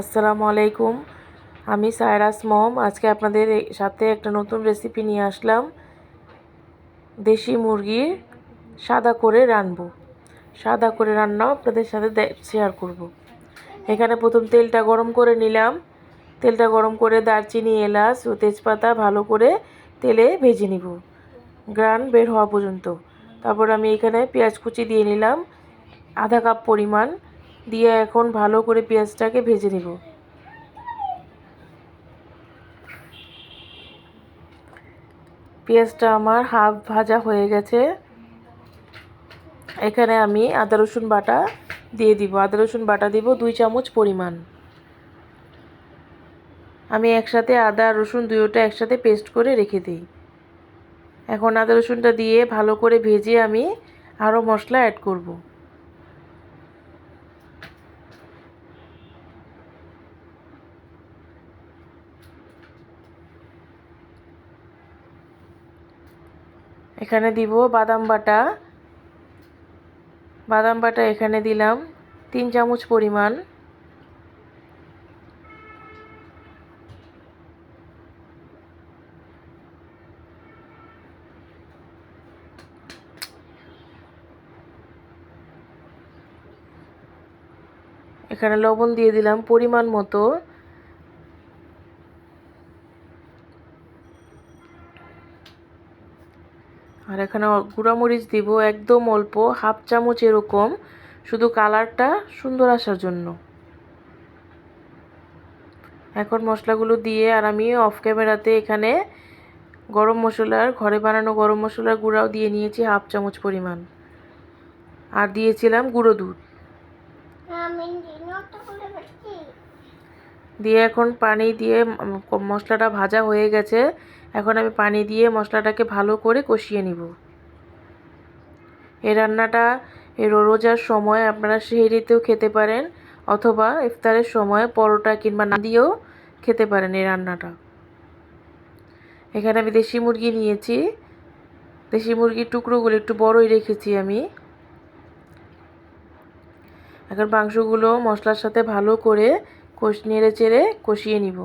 আসসালামু আলাইকুম। আমি সায়রাস মম। আজকে আপনাদের সাথে একটা নতুন রেসিপি নিয়ে আসলাম। দেশি মুরগির সাদা করে রানবো। সাদা করে রান্নাও আপনাদের সাথে শেয়ার করব। এখানে প্রথম তেলটা গরম করে নিলাম। তেলটা গরম করে দারচিনি, এলাচ ও তেজপাতা ভালো করে তেলে ভেজে নিব। গ্রান বের হওয়া পর্যন্ত। তারপর আমি এখানে পেঁয়াজ কুচি দিয়ে নিলাম। আধা কাপ পরিমাণ দিয়ে এখন ভালো করে পেঁয়াজটাকে ভেজে নিব। পেঁয়াজটা আমার হাফ ভাজা হয়ে গেছে। এখানে আমি আদা, রসুন বাটা দিয়ে দিব। আদা, রসুন বাটা দিব দুই চামচ পরিমাণ। আমি একসাথে আদা, রসুন দুইটা একসাথে পেস্ট করে রেখে দিই। এখন আদা, রসুনটা দিয়ে ভালো করে ভেজে আমি আরও মশলা অ্যাড করব। এখানে দিব বাদাম বাটা। বাদাম বাটা এখানে দিলাম তিন চামচ পরিমাণ। এখানে লবণ দিয়ে দিলাম পরিমাণ মতো। আর এখানে গুঁড়ামরিচ দিব একদম অল্প, হাফ চামচ এরকম। শুধু কালারটা সুন্দর আসার জন্য। এখন মশলাগুলো দিয়ে, আর আমি অফ ক্যামেরাতে এখানে গরম মশলার, ঘরে বানানো গরম মশলার গুঁড়াও দিয়ে নিয়েছি হাফ চামচ পরিমাণ। আর দিয়েছিলাম গুঁড়ো দুধ। দিয়ে এখন পানি দিয়ে মশলাটা ভাজা হয়ে গেছে। এখন আমি পানি দিয়ে মশলাটাকে ভালো করে কষিয়ে নিব। এই রান্নাটা রোজার সময় আপনারা সেহরিতেও খেতে পারেন অথবা ইফতারের সময় পরোটা কিংবা না দিয়েও খেতে পারেন এই রান্নাটা। এখানে আমি দেশি মুরগি নিয়েছি। দেশি মুরগির টুকরোগুলো একটু বড়ই রেখেছি আমি। এখন মাংসগুলো মশলার সাথে ভালো করে কষ নেড়ে চেড়ে কষিয়ে নিব।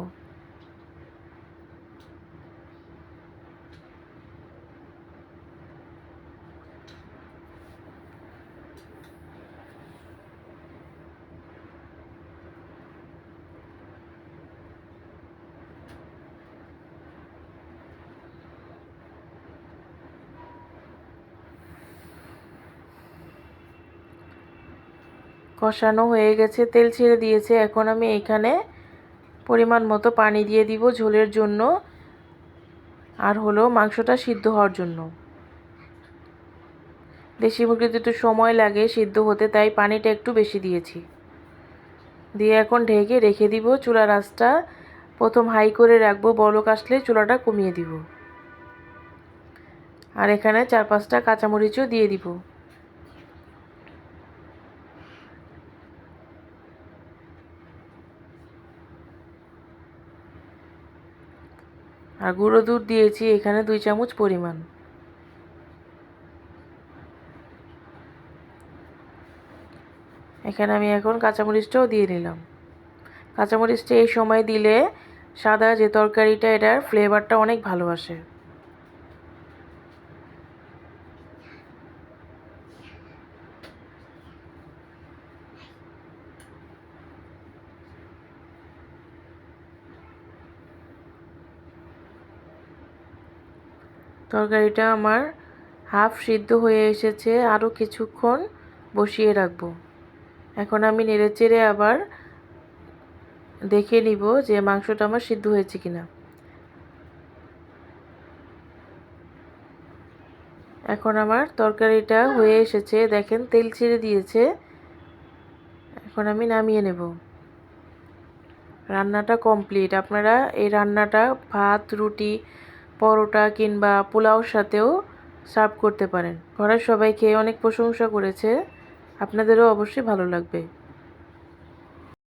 কষানো হয়ে গেছে, তেল ছেড়ে দিয়েছে। এখন আমি এখানে পরিমাণ মতো পানি দিয়ে দিব ঝোলের জন্য। আর হলো মাংসটা সিদ্ধ হওয়ার জন্য। দেশি মুরগিতে একটু সময় লাগে সিদ্ধ হতে, তাই পানিটা একটু বেশি দিয়েছি। দিয়ে এখন ঢেকে রেখে দিব চুলার আঁচটা। প্রথম হাই করে রাখব, বলক আসলে চুলাটা কমিয়ে দিব। আর এখানে চার পাঁচটা কাঁচামরিচও দিয়ে দিব। আর গুঁড়ো দুধ দিয়েছি, এখানে দুই চামচ পরিমাণ। এখানে আমি এখন কাঁচামরিচটাও দিয়ে নিলাম। কাঁচামরিচটা এই সময় দিলে সাদা যে তরকারিটা, এটার ফ্লেভারটা অনেক ভালো আসে। তরকারিটা আমার হাফ সিদ্ধ হয়ে এসেছে আরও কিছুক্ষণ বসিয়ে রাখব। এখন আমি নেড়ে চেড়ে আবার দেখে নিব যে মাংসটা আমার সিদ্ধ হয়েছে কিনা। এখন আমার তরকারিটা হয়ে এসেছে, দেখেন তেল ছেড়ে দিয়েছে। এখন আমি নামিয়ে নেব। রান্নাটা কমপ্লিট। আপনারা এই রান্নাটা, ভাত, রুটি পরোটা কিংবা পোলাওর সাথেও সার্ভ করতে পারেন। ঘরের সবাই খেয়ে অনেক প্রশংসা করেছে। আপনাদেরও অবশ্যই ভালো লাগবে।